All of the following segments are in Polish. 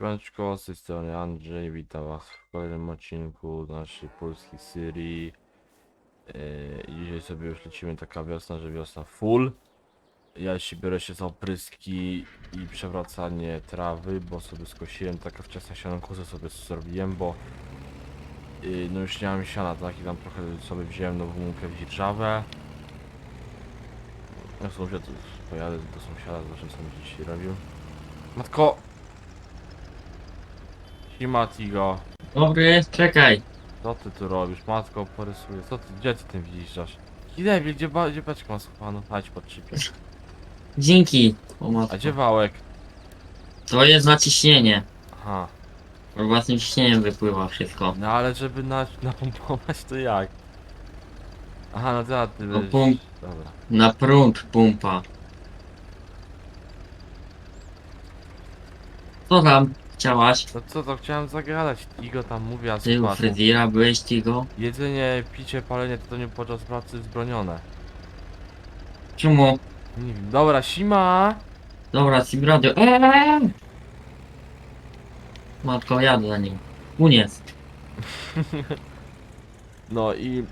Siemaneczko, z tej strony Andrzej, witam was w kolejnym odcinku naszej polskiej serii. Yy, dzisiaj sobie już lecimy taka wiosna, że wiosna full. Ja się biorę się za opryski i przewracanie trawy, bo sobie skosiłem taka wczesna sianokuzę sobie zrobiłem, bo yy, no już nie mam siana, tak i tam trochę sobie wziąłem nową łąkę w dzierżawę. Ja sąsiad, pojadę do sąsiada, zobaczę co mi dzisiaj robił. Matko! Siema Tigo, Dobry, czekaj. co ty tu robisz? Matko, porysuję. Co ty, gdzie ty tym wjeżdżasz? Debil, gdzie, ba, gdzie beczka ma schowaną? Chodź pod szybie. Dzięki. O matko. A gdzie wałek? To jest naciśnienie. Aha. Bo własnym ciśnieniem wypływa wszystko. No ale żeby na, napompować to jak? Aha, no to ty No Dobra. Na prąd pumpa. Co tam chciałaś? No co to, chciałem zagadać. Tigo tam mówi, a Ty u składu. fryzjera byłeś Tigo? Jedzenie, picie, palenie to nie podczas pracy zbronione. Czemu? Nie wiem. Dobra, Sima! Dobra, Sim Radio. Eee! Matko, jadę za nim. Uniec. No i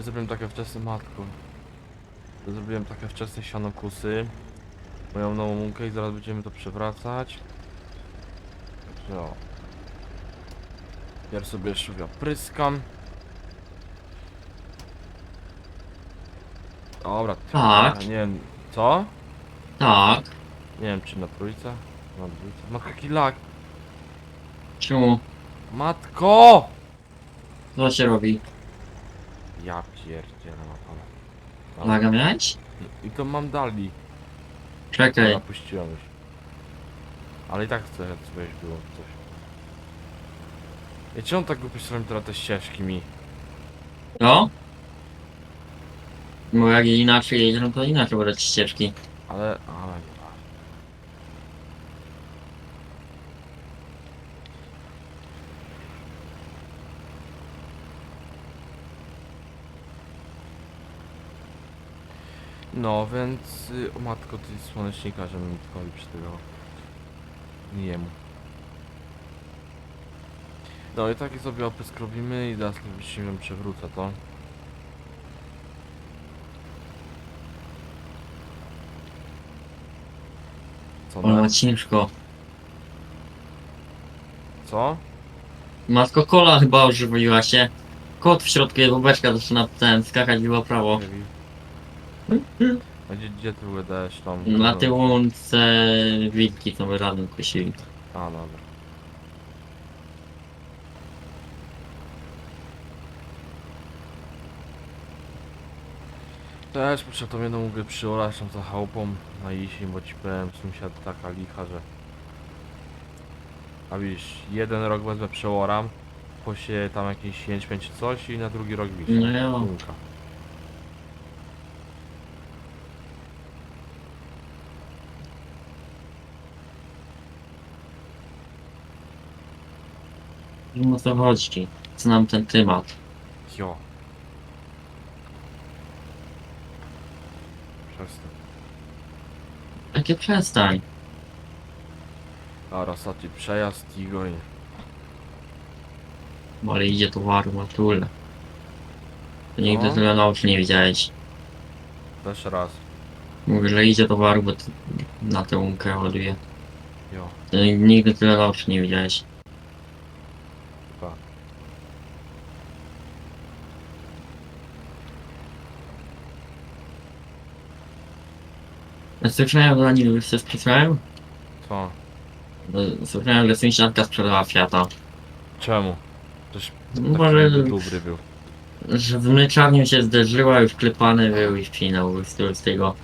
zrobiłem takie wczesne matko. Zrobiłem takie wczesne sianokusy. Moją nową łąkę i zaraz będziemy to przewracać. Także o. Pierw sobie szybko pryskam. Dobra. Tak. Nie wiem, co? Tak. Nie wiem czy na trójce? Na dwójce? Matko, jaki lag. Czemu? Matko! Co się robi? Ja pierdzielę ma pana. Laga miałeś? I to mam dali. Czekaj. Napuściłem już. Ale i tak chcę, coś było coś. Ja czemu tak głupio robią teraz te ścieżki mi? No? Bo jak inaczej jedzie, no to inaczej ci ścieżki. Ale, ale. No, więc y, o matko, ty słonecznika, że mi tworzy przy tego nie jemu. No i taki sobie oprysk robimy i teraz sobie przewrócę to. Co? Na- ma ciężko. Co? Matko kola chyba ożywiła się. Kot w środku jest, bobeczka zaczyna ten skakać w lewo prawo. A gdzie, gdzie ty wydajesz tam? Na tej łące wilki są razem kusili. A, dobra. Też muszę tą jedną ługę przyolać tam za chałupą na jesień, bo ci powiem, sąsiad taka licha, że... A widzisz, jeden rok wezmę przeoram, posieję tam jakieś jęczmień czy coś i na drugi rok wiśnie. No ja. Łąka. O co chodzi? Znam ten temat. Jo. Przestań. Takie przestań. A ostatni przejazd i goń. Bo ale idzie towaru matule. To nigdy No. tyle na oczy nie widziałeś. Też raz. Mówię, że idzie towaru, bo ty na tę łąkę ładuje. Jo. To nigdy tyle na oczy nie widziałeś. Tak. Ja Słyszałem, że oni już się spisałem? Co? Słyszałem, że sąsiadka sprzedała Fiata. Czemu? Coś No taki może, dobry był. że mleczarnią się zderzyła, już klepany był i wcinał z tyłu z tego.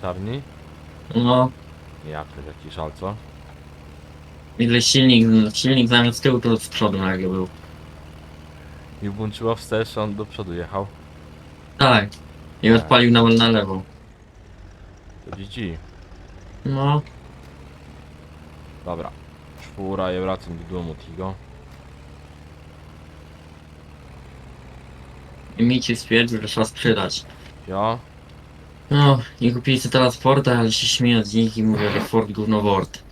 Czarni? No, Ja to jaki żal, co? ile silnik, silnik zamiast tyłu to z przodu nagle był. I włączyła wstecz, a on do przodu jechał. Tak. I Tak. odpalił na, na lewo. To GG. No, Dobra. Czwóra, ja wracam do domu Tigo. i mi ci stwierdził, że trzeba sprzedać. Ja? No, i kupili sobie teraz Forda, ale się śmieją z nich i mówią, że Ford gówno Ford.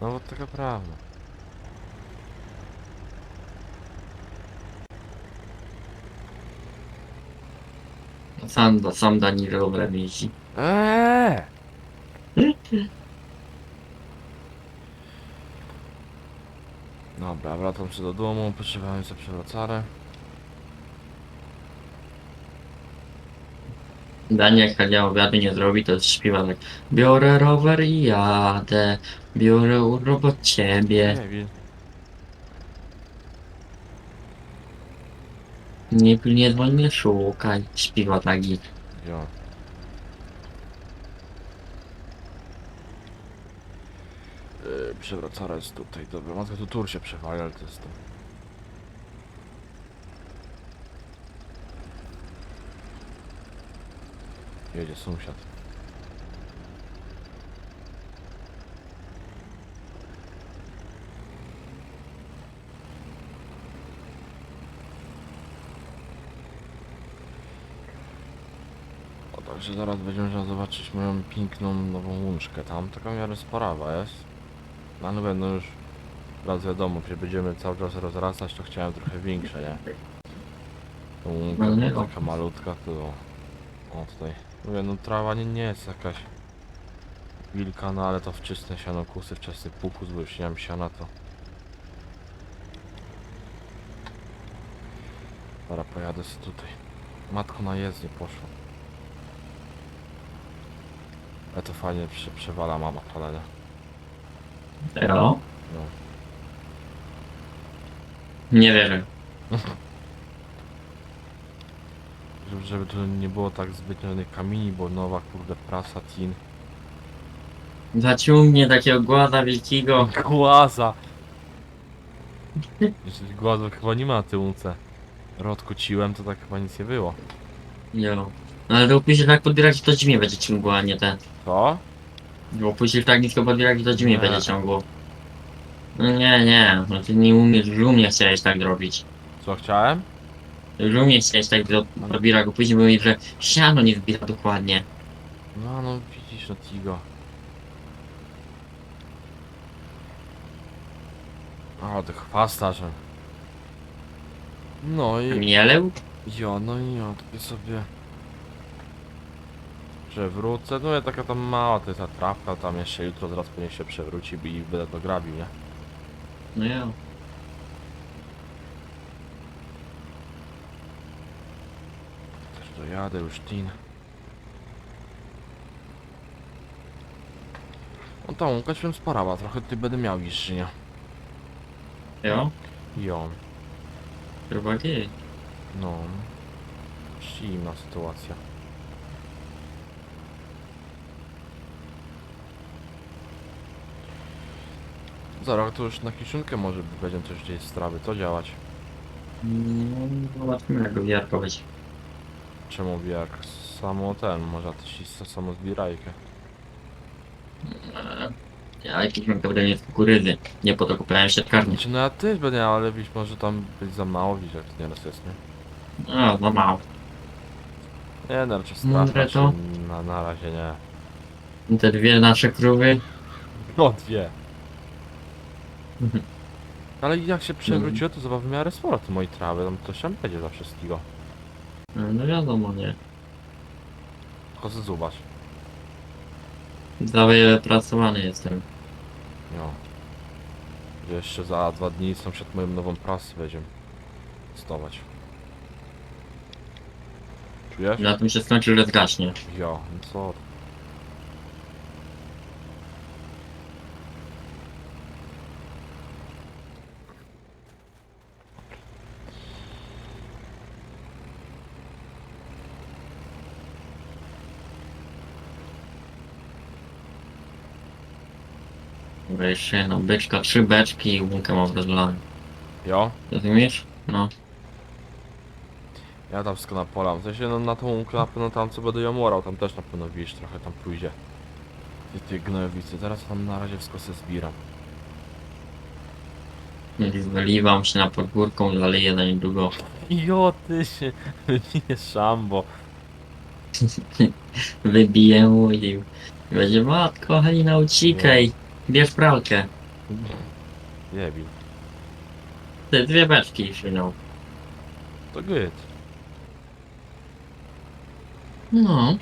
No bo taka prawda. Sam, sam Dani rowerem jeździ. Eee! Dobra, wracam się do domu, potrzebowałem sobie przewracarę. Dani jak Kalia obiadu nie zrobi, to śpiewa tak Biorę rower i jadę, biorę urlop od ciebie. Nie wiem. Nie pilnie dzwoń mnie szukaj, śpiewa taki. Jo. Yy, jest tutaj, dobra. Matka tu tur się przewali, ale to jest to. Jedzie sąsiad. O, także zaraz będziemy zobaczyć moją piękną nową łączkę tam. Taka miarę sporawa jest. No ale będą już raz wiadomo, kiedy będziemy cały czas rozrastać, to chciałem trochę większe, nie? Tą łąkę No nie, taka malutka, to o tutaj. Mówię, no trawa nie, nie jest jakaś wilka, no ale to wczesne siano kusy, wczesny pukus, bo już nie mam siana, to... Dobra, pojadę sobie tutaj. Matko na jezdnię poszło. Ale to fajnie prze, przewala mama palenia. Jo? No. Nie wierzę. Żeby, żeby tu nie było tak zbytnio żadnych kamieni, bo nowa kurde prasa tin. Zaciągnie takiego głaza wielkiego. Głaza! Jeżeli głazu chyba nie ma na tyłce. Rod kociłem, to tak chyba nic nie było. Jo. No ale to później tak podbierać, to dźmie będzie ciągło, a nie ten. Co? Bo później tak nisko podbierać, to Nie. będzie ciągło. No nie, nie, no ty nie umiesz, już u mnie chciałeś tak robić. Co chciałem? Już u mnie chciałeś tak do, dobiera go później, mówi, że siano nie wbira dokładnie. No, no widzisz, no Tigo. O, to chwastarze. No i... Mieleł? Jo, no i ja sobie przewrócę. No ja taka tam mała, to jest ta trawka, tam jeszcze jutro zaraz pewnie się przewróci i będę to grabił, nie? No ja. Też dojadę już tin. No ta łąka się sparała, trochę tutaj będę miał jeżdżenia. Jo? Jo, Chyba gej. no. Zimna sytuacja. Za rok to już na kiszynkę może będziemy coś gdzieś z trawy, to działać. No, zobaczmy jak go wiarkować. Czemu jak samo ten, może ty się samo zbierajkę. Ja jakiś mam nie z kukurydzy. Nie po to kupiłem siatkarnię. Znaczy no ja też będę miał, ale być może tam być za mało, widzisz jak to nieraz jest, nie? No mało. Nie, no raczej Mądre strasznie to? na, na razie nie. Te dwie nasze krówy. No dwie. Ale jak się przewróciło, to zobaczymy miarę sporo tej mojej trawy, tam to się będzie za wszystkiego. No wiadomo, nie. Tylko zobacz. Wiele pracowany jestem. No. Jeszcze za dwa dni sąsiad moją nową prasę będziemy testować. Czujesz? Na tym się skończy, że zgaśnie. Jo, no co? ty. Dobra, jeszcze jedną beczka, trzy beczki i łunkę mam rozlaną. Jo? Rozumiesz? No. Ja tam wszystko napolam. W sensie no, na tą łąkę na pewno tam co będę ją orał, tam też na pewno widzisz, trochę tam pójdzie. I tej gnojowicy. Teraz tam na razie wszystko se zbieram. Wyliwam się na podgórką, zaleję na niedługo. Jo, ty się nie szambo. Wybiję i będzie matko, Halina uciekaj. Bierz pralkę. Jebil. Ty dwie beczki ślinął. To git. No.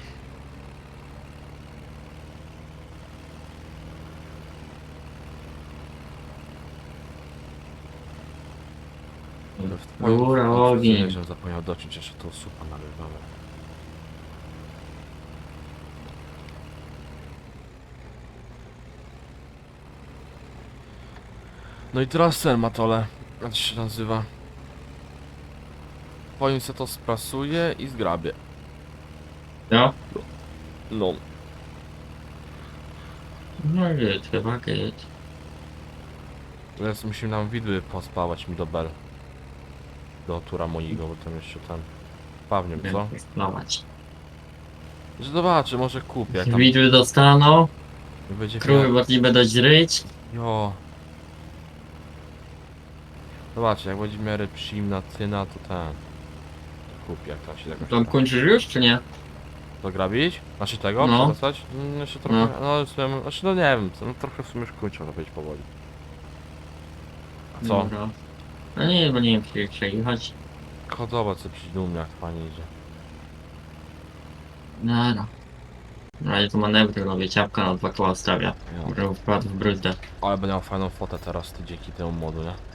Ale w Góra, ogień. zapomniał doczyć jeszcze to supa nalewamy. No i teraz ten matole, jak to się nazywa. Twoim se to sprasuje i zgrabie. No. No. No git, chyba git. Teraz musimy nam widły pospawać mi do bel. Do tura mojego, bo tam jeszcze ten... Pawnie, co? Splować. Że zobaczę, może kupię, jak tam Widły dostaną, będzie miał- bardziej będą źryć. Jo. Zobaczcie, jak będzie w miarę przyjemna cena, to ten... Kupię, jak tam się jakoś... Tam da. kończysz już, czy nie? To grabić? Znaczy tego? No. Przestać? Mm, jeszcze trochę... No. No, w sumie, znaczy no nie wiem, co, no trochę w sumie już kończę być powoli. A co? Dobra. No nie, bo nie wiem, czy przejechać. Chodowa, co przy dumnie, jak pani idzie. No, no. No ale tu manewry robię, ciapka na dwa koła stawia. Żeby wpadł w bruzdę. Ale będę miał fajną fotę teraz, ty dzięki temu modu, nie?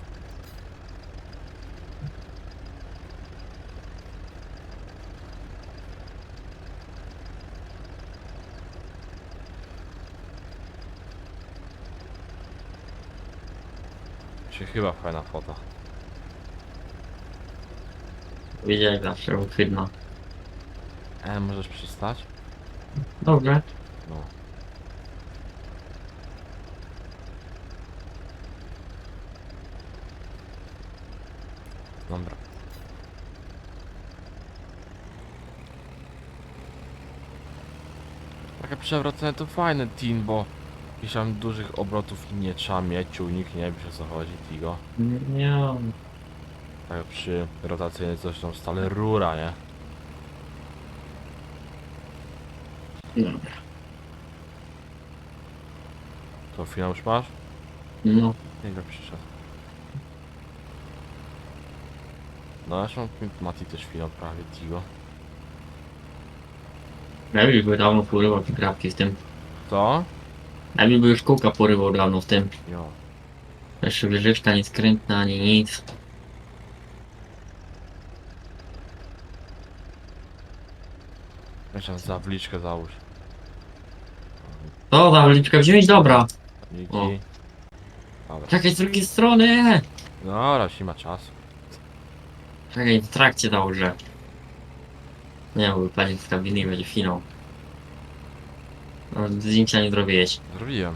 Się chyba fajna fota. Wiedział jak zawsze, uchydna. E, możesz przystać? Dobrze. No. Dobra. Takie przewracanie to fajny team, bo jakichś tam dużych obrotów nie trzeba mieć, ciągnik nie wiesz o co chodzi, Tigo. Nie. Tak jak przy rotacyjnej coś tam stale rura, nie? Dobra. To finał już masz? No. Nie go przyszedł. No ja mam Mati też finał prawie, Tigo. Emil by dawno porywał te grabki w tym. Co? Emil by już kółka porywał dawno w tym. Jo. Jeszcze wyżyczka nie skrętna, ani nic. Jeszcze zawliczkę załóż. To zawodniczkę wziąć, dobra. O. Dobra. Czekaj z drugiej strony. Dobra, jeśli ma czas. Czekaj, w trakcie założę. Nie, bo pani z kabiny i będzie finał. No, zdjęcia nie zrobiłeś. Zrobiłem.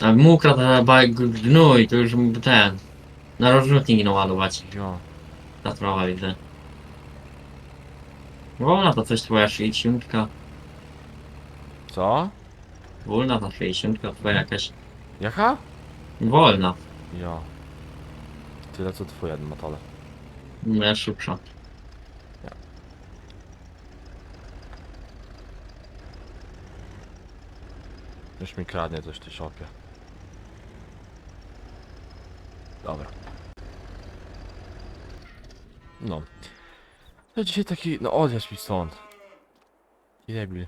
A mu ukradł bajk gnój, to już ten. Na rozrzutnik nie naładować. Jo. Ta trawa widzę. Wolna to coś twoja 60. Co? Wolna ta 60 twoja jakaś. Jaka? Wolna. Jo. Tyle co twoje motole. Moja szybsza. Już mi kradnie coś w tej szopie. Dobra. No. To dzisiaj taki, no odjedź mi stąd. Jebil.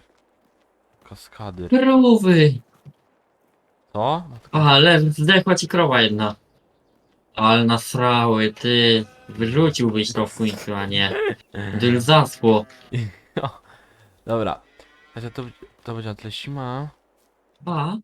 Kaskady. Krowy! Co? No Ale zdechła ci krowa jedna. Ale nasrały, ty. Wyrzuciłbyś to w końcu, a nie. To już zaschło. Dobra. Słuchajcie, to, to będzie na tyle sima. A?